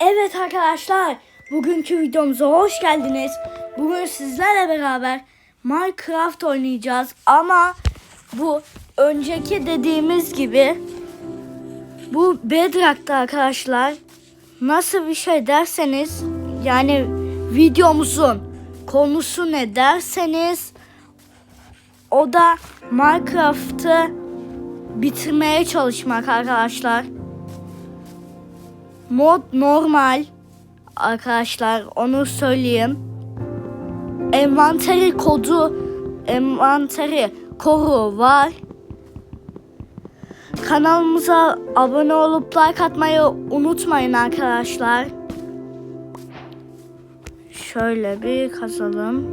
Evet arkadaşlar, bugünkü videomuza hoş geldiniz. Bugün sizlerle beraber Minecraft oynayacağız ama bu önceki dediğimiz gibi bu Bedrock'ta arkadaşlar nasıl bir şey derseniz yani videomuzun konusu ne derseniz o da Minecraft'ı bitirmeye çalışmak arkadaşlar. Mod normal arkadaşlar onu söyleyeyim. Envanteri kodu envanteri koru var. Kanalımıza abone olup like atmayı unutmayın arkadaşlar. Şöyle bir kazalım.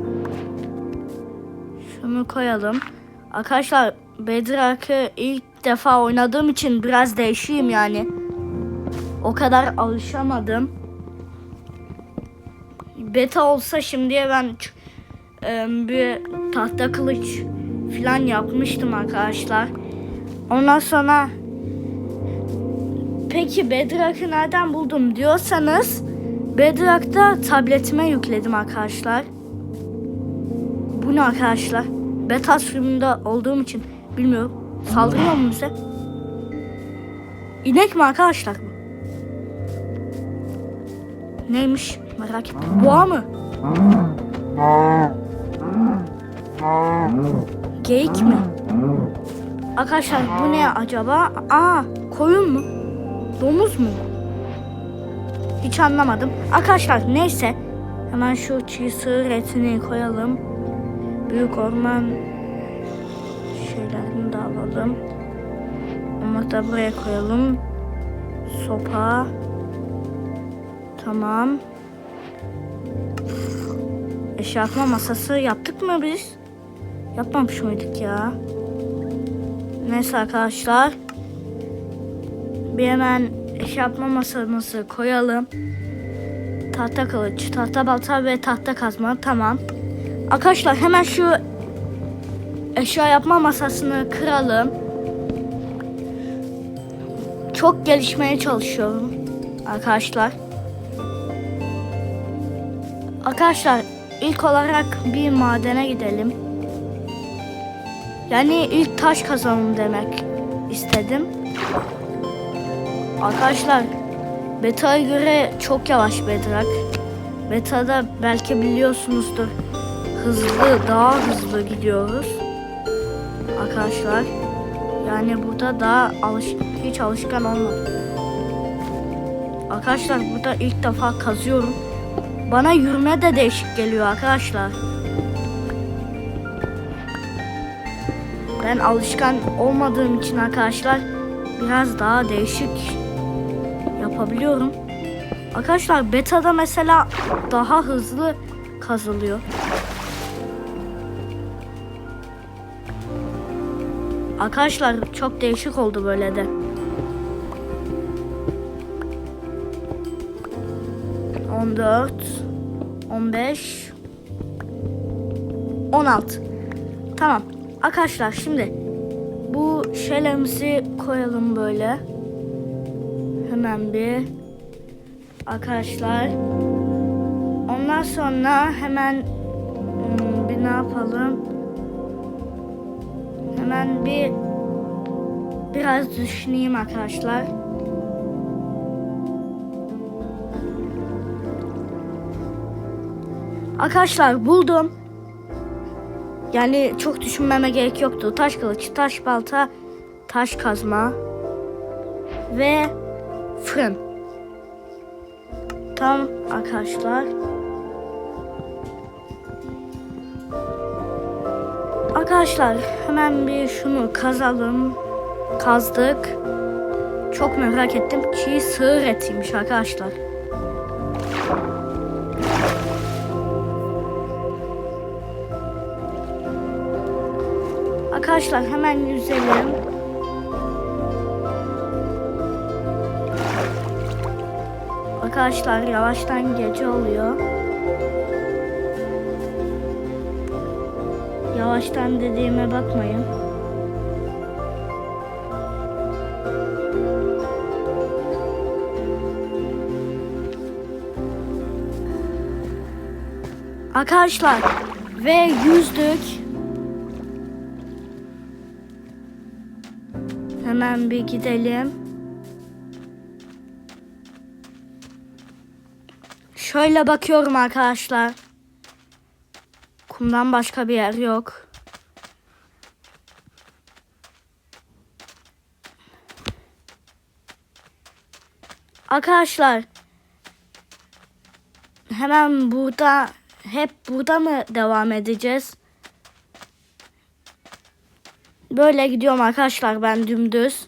Şunu koyalım. Arkadaşlar Bedrock'ı ilk defa oynadığım için biraz değişiyim yani. O kadar alışamadım. Beta olsa şimdiye ben e, bir tahta kılıç falan yapmıştım arkadaşlar. Ondan sonra peki Bedrock'ı nereden buldum diyorsanız Bedrock'ta tabletime yükledim arkadaşlar. Bu ne arkadaşlar? Beta sürümünde olduğum için bilmiyorum. Saldırıyor mu bize? İnek mi arkadaşlar? Neymiş merak ettim. Boğa mı? Geyik mi? Arkadaşlar bu ne acaba? Aa koyun mu? Domuz mu? Hiç anlamadım. Arkadaşlar neyse. Hemen şu çiğ sığır etini koyalım. Büyük orman şeylerini de alalım. Onu da buraya koyalım. Sopa. Tamam. Eşya atma masası yaptık mı biz? Yapmamış mıydık ya? Neyse arkadaşlar. Bir hemen eşya yapma masamızı koyalım. Tahta kılıç, tahta balta ve tahta kazma. Tamam. Arkadaşlar hemen şu eşya yapma masasını kıralım. Çok gelişmeye çalışıyorum arkadaşlar. Arkadaşlar ilk olarak bir madene gidelim. Yani ilk taş kazanım demek istedim. Arkadaşlar beta'ya göre çok yavaş Bedrock. Beta'da belki biliyorsunuzdur hızlı daha hızlı gidiyoruz. Arkadaşlar yani burada daha alış hiç alışkan olmadım. Arkadaşlar burada ilk defa kazıyorum. Bana yürüme de değişik geliyor arkadaşlar. Ben alışkan olmadığım için arkadaşlar biraz daha değişik yapabiliyorum. Arkadaşlar beta'da mesela daha hızlı kazılıyor. Arkadaşlar çok değişik oldu böyle de. 14 15 16 Tamam. Arkadaşlar şimdi bu şeylerimizi koyalım böyle. Hemen bir arkadaşlar. Ondan sonra hemen hmm, bir ne yapalım? Hemen bir biraz düşüneyim arkadaşlar. Arkadaşlar buldum. Yani çok düşünmeme gerek yoktu. Taş kılıç, taş balta, taş kazma ve fırın. Tamam arkadaşlar. Arkadaşlar hemen bir şunu kazalım. Kazdık. Çok merak ettim. Çiğ sığır etiymiş arkadaşlar. Arkadaşlar hemen yüzelim. Arkadaşlar yavaştan gece oluyor. Yavaştan dediğime bakmayın. Arkadaşlar ve yüzdük. Hemen bir gidelim. Şöyle bakıyorum arkadaşlar. Kumdan başka bir yer yok. Arkadaşlar hemen burada hep burada mı devam edeceğiz? Böyle gidiyorum arkadaşlar ben dümdüz.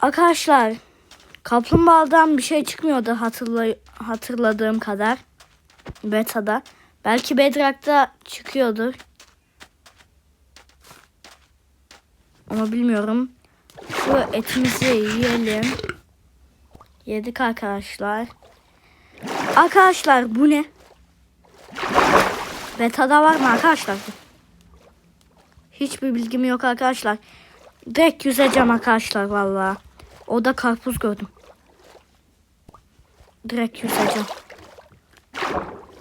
Arkadaşlar kaplumbağadan bir şey çıkmıyordu hatırlay hatırladığım kadar. Beta'da. Belki Bedrock'ta çıkıyordur. Ama bilmiyorum. Şu etimizi yiyelim. Yedik arkadaşlar. Arkadaşlar bu ne? Beta'da var mı arkadaşlar? Hiçbir bilgim yok arkadaşlar. Direkt yüzeceğim arkadaşlar valla. O da karpuz gördüm. Direkt yüzeceğim.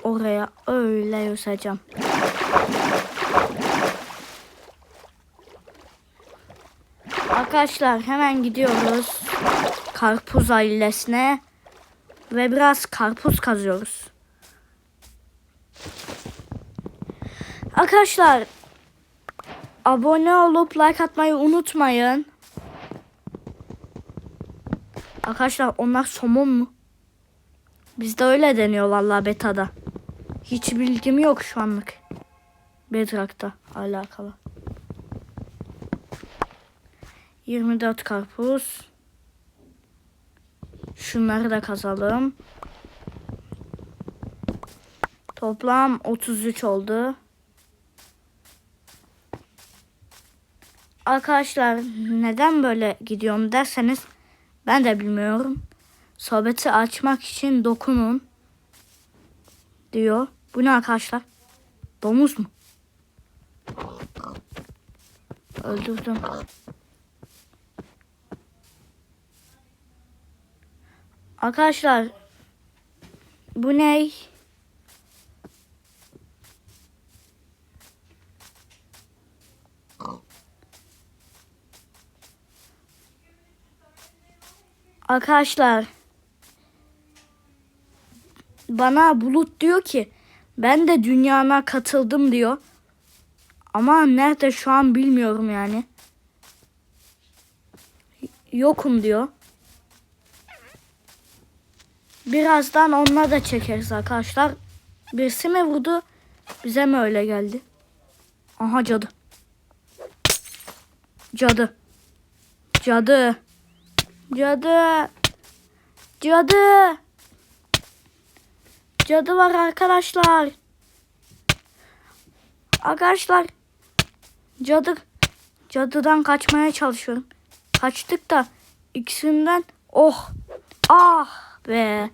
Oraya öyle yüzeceğim. Arkadaşlar hemen gidiyoruz. Karpuz ailesine. Ve biraz karpuz kazıyoruz. Arkadaşlar abone olup like atmayı unutmayın. Arkadaşlar onlar somon mu? Bizde öyle deniyor vallahi betada. Hiç bilgim yok şu anlık. Bedrock'ta alakalı. 24 karpuz. Şunları da kazalım. Toplam 33 oldu. Arkadaşlar neden böyle gidiyorum derseniz ben de bilmiyorum. Sohbeti açmak için dokunun diyor. Bu ne arkadaşlar? Domuz mu? Öldürdüm. Arkadaşlar bu ne? Arkadaşlar bana bulut diyor ki ben de dünyana katıldım diyor. Ama nerede şu an bilmiyorum yani. Yokum diyor. Birazdan onunla da çekeriz arkadaşlar. Birisi mi vurdu? Bize mi öyle geldi? Aha cadı. Cadı. Cadı. Cadı. Cadı. Cadı var arkadaşlar. Arkadaşlar. Cadı. Cadıdan kaçmaya çalışıyorum. Kaçtık da ikisinden oh. Ah be.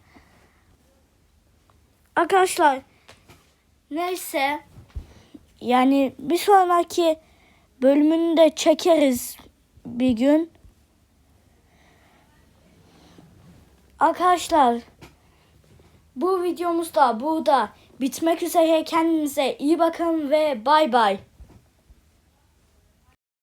Arkadaşlar neyse yani bir sonraki bölümünü de çekeriz bir gün. Arkadaşlar bu videomuz da burada bitmek üzere. Kendinize iyi bakın ve bay bay.